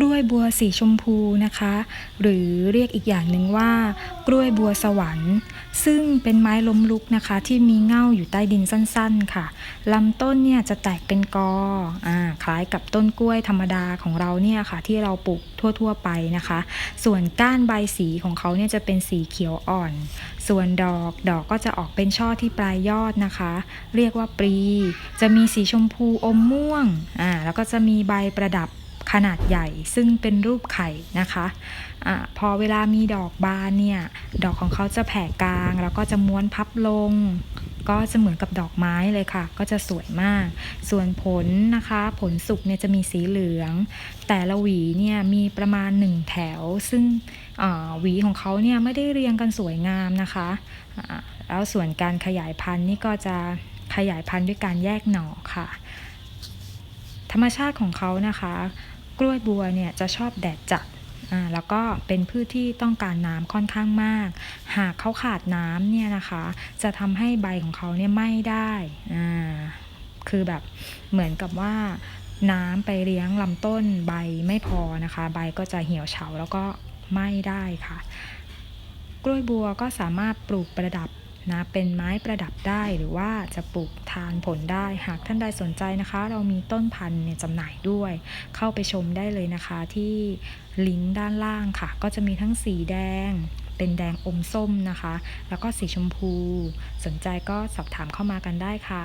กล้วยบัวสีชมพูนะคะ หรือเรียกอีกอย่างหนึ่งว่า กล้วยบัวสวรรค์ ซึ่งเป็นไม้ล้มลุกนะคะ ที่มีเง่าอยู่ใต้ดินสั้นๆ ค่ะลำต้นเนี่ยจะแตกเป็นกออคล้ายกับต้นกล้วยธรรมดาของเราเนี่ยค่ะ ที่เราปลูกทั่วๆไปนะคะ ส่วนก้านใบสีของเขาเนี่ยจะเป็นสีเขียวอ่อน ส่วนดอกดอกก็จะออกเป็นช่อที่ปลายยอดนะคะ เรียกว่าปรี จะมีสีชมพูอมม่วงอ่าแล้วก็จะมีใบประดับ ขนาดใหญ่ซึ่งเป็นรูปไข่นะคะอาพอเวลามีดอกบานเนี่ยดอกของเขาจะแผ่กลาง แล้วก็จะม้วนพับลง ก็จะเหมือนกับดอกไม้เลยค่ะ ก็จะสวยมาก ส่วนผลนะคะ ผลสุกเนี่ยจะมีสีเหลือง แต่ละหวีเนี่ยมีประมาณ 1 แถว ซึ่งหวีของเขาเนี่ยไม่ได้เรียงกันสวยงามนะคะอ่าแล้วส่วนการขยายพันธุ์นี่ก็จะขยายพันธุ์ด้วยการแยกหน่อค่ะ ธรรมชาติของเขานะคะ กล้วยบัวเนี่ยจะชอบแดดจัดอ่าแล้วก็เป็นพืชที่ต้องการน้ำค่อนข้างมาก หากเขาขาดน้ำเนี่ยนะคะ จะทำให้ใบของเขาเนี่ยไหม้ได้อ่าคือแบบเหมือนกับว่าน้ำไปเลี้ยงลำต้นใบไม่พอนะคะ ใบก็จะเหี่ยวเฉาแล้วก็ไหม้ได้ค่ะ กล้วยบัวก็สามารถปลูกประดับ นะเป็นไม้ประดับได้หรือว่าจะปลูกทานผลได้หากท่านใดสนใจนะคะ เรามีต้นพันธุ์เนี่ยจำหน่ายด้วย เข้าไปชมได้เลยนะคะที่ลิงก์ด้านล่างค่ะ ก็จะมีทั้งสีแดง เป็นแดงอมส้มนะคะ แล้วก็สีชมพู สนใจก็สอบถามเข้ามากันได้ค่ะ